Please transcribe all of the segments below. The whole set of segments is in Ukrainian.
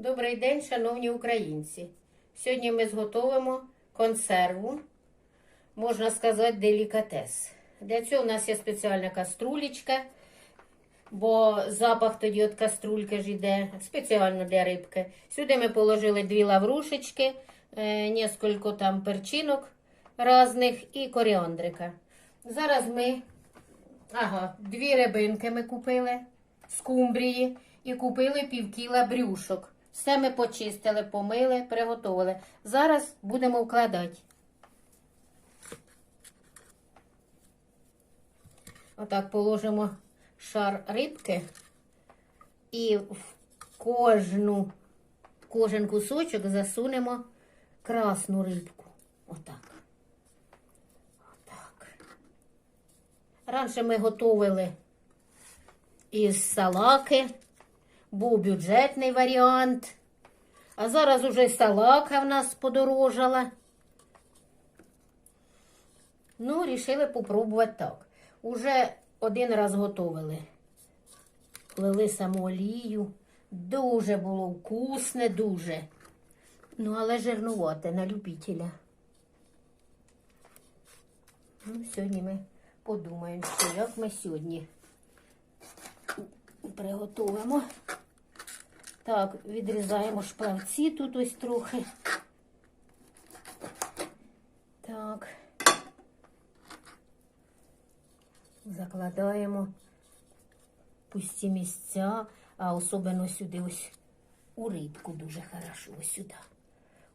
Добрий день, шановні українці. Сьогодні ми зготовимо консерву, можна сказати, делікатес. Для цього у нас є спеціальна каструлечка, бо запах тоді від каструльки ж йде спеціально для рибки. Сюди ми положили дві лаврушечки, е, несколько там перчинок різних і коріандрика. Зараз ми, ага, дві рибинки ми купили з кумбрії і купили півкіла брюшок. Все ми почистили, помили, приготували. Зараз будемо вкладати. Отак положимо шар рибки і в кожну, кожен кусочок засунемо красну рибку. Отак. Отак. Раніше ми готували із салаки. Був бюджетний варіант. А зараз уже салака в нас подорожала. Ну, рішили попробувати так. Уже один раз готовили. Лили саму олію. Дуже було вкусне, дуже. Ну, але жирнувате на любителя. Ну, сьогодні ми подумаємо, що як ми сьогодні приготуємо. Так, відрізаємо шпавці тут ось трохи. Так. Закладаємо пусті місця, а особливо сюди ось у рибку дуже хорошо, ось сюди.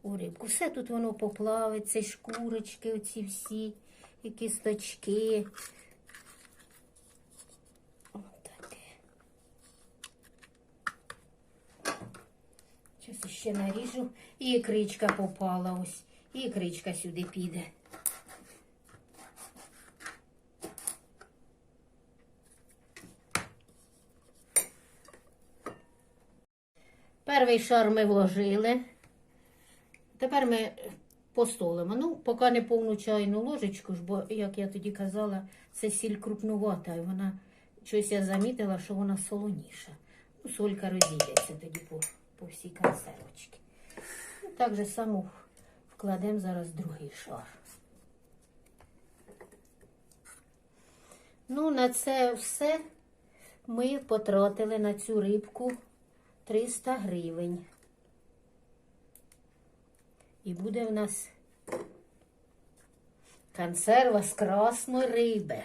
У рибку. Все тут воно поплавиться, шкурочки, оці всі, і кісточки. Зараз ще наріжу. І ікричка попала ось. І ікричка сюди піде. Перший шар ми вложили. Тепер ми постолимо. Ну, поки не повну чайну ложечку, бо, як я тоді казала, це сіль крупнувата, і вона щось я замітила, що вона солоніша. Ну, солька розійдеться тоді по, по всій консервочці. Ну, так же само вкладемо зараз другий шар. Ну, на це все ми потратили на цю рибку 300 гривень. І буде в нас консерва з красної риби.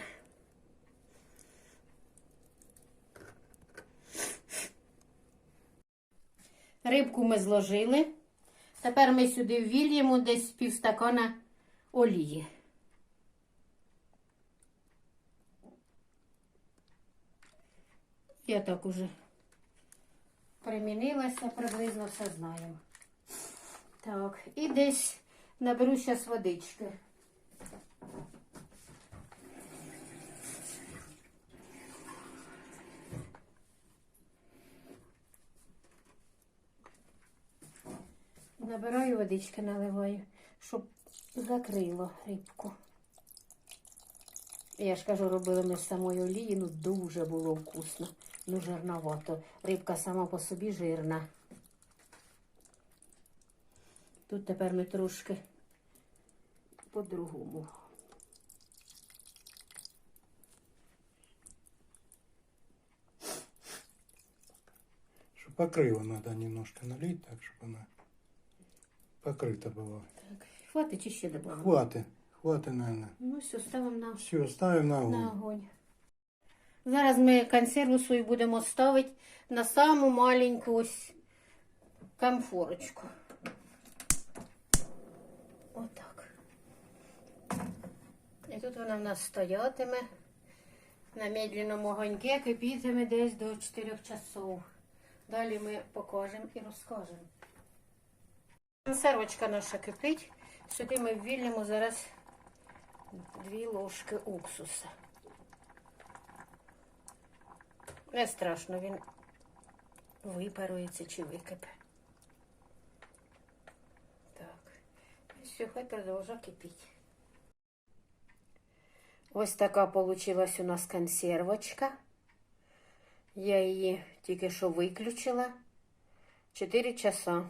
Рибку ми зложили. Тепер ми сюди ввільємо десь півстакана олії. Я так уже примінилася, приблизно все знаю. Так, і десь наберу зараз водички. Набираю водички, наливаю, щоб закрило рибку. Я ж кажу, робили ми з самої олії, ну дуже було вкусно, ну жирновато. Рибка сама по собі жирна. Тут тепер ми трошки по-другому. Покрыло надо немножко налить, так, чтобы она покрыта была. Так, хватить чи ще добавимо? Хватит, хватит, наверное. Ну, все, ставимо на, Все, ставим на огонь. на огонь. Зараз ми консерву свою будемо ставити на саму маленьку ось камфорочку. Отак. І тут вона в нас стоятиме на медленному огоньке, кипітиме десь до 4 часов. Далі ми покажемо і розкажемо. Консервочка наша кипить. Сюди ми ввільнемо зараз дві ложки уксуса. Не страшно, він випарується чи википе. Так. І все, хай продовжує кипіти. Ось така получилась у нас консервочка. Я її тільки що виключила. 4 часа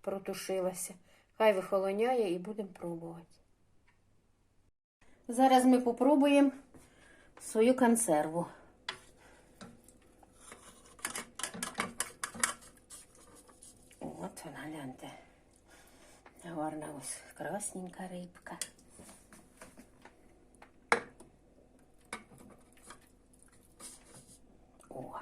протушилася. Хай вихолоняє і будемо пробувати. Зараз ми попробуємо свою консерву. От вона, гляньте. Гарна ось красненька рибка. О.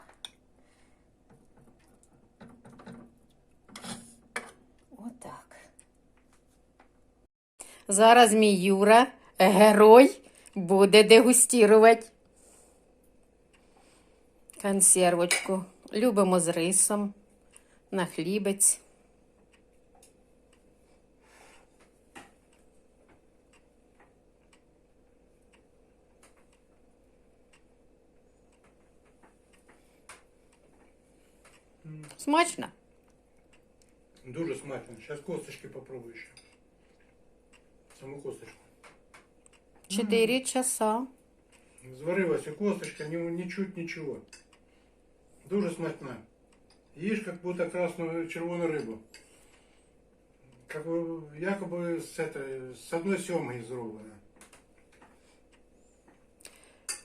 Отак. Зараз мій Юра, герой, буде дегустірувати консервочку. Любимо з рисом, на хлібець. Смачно? Дуже смачно. Сейчас косточки попробую еще. Саму косточку. Чотири часа. Зварилася косточка, ні, нічуть нічого. Дуже смачна. Їж як будто красну червону рибу. Как бы, якоби з, это, з одної сьомої зроблена.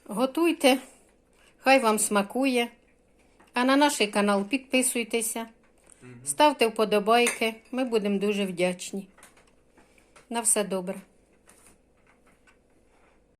Готуйте, хай вам смакує. А на наш канал підписуйтеся, ставте вподобайки. Ми будемо дуже вдячні. На все добре.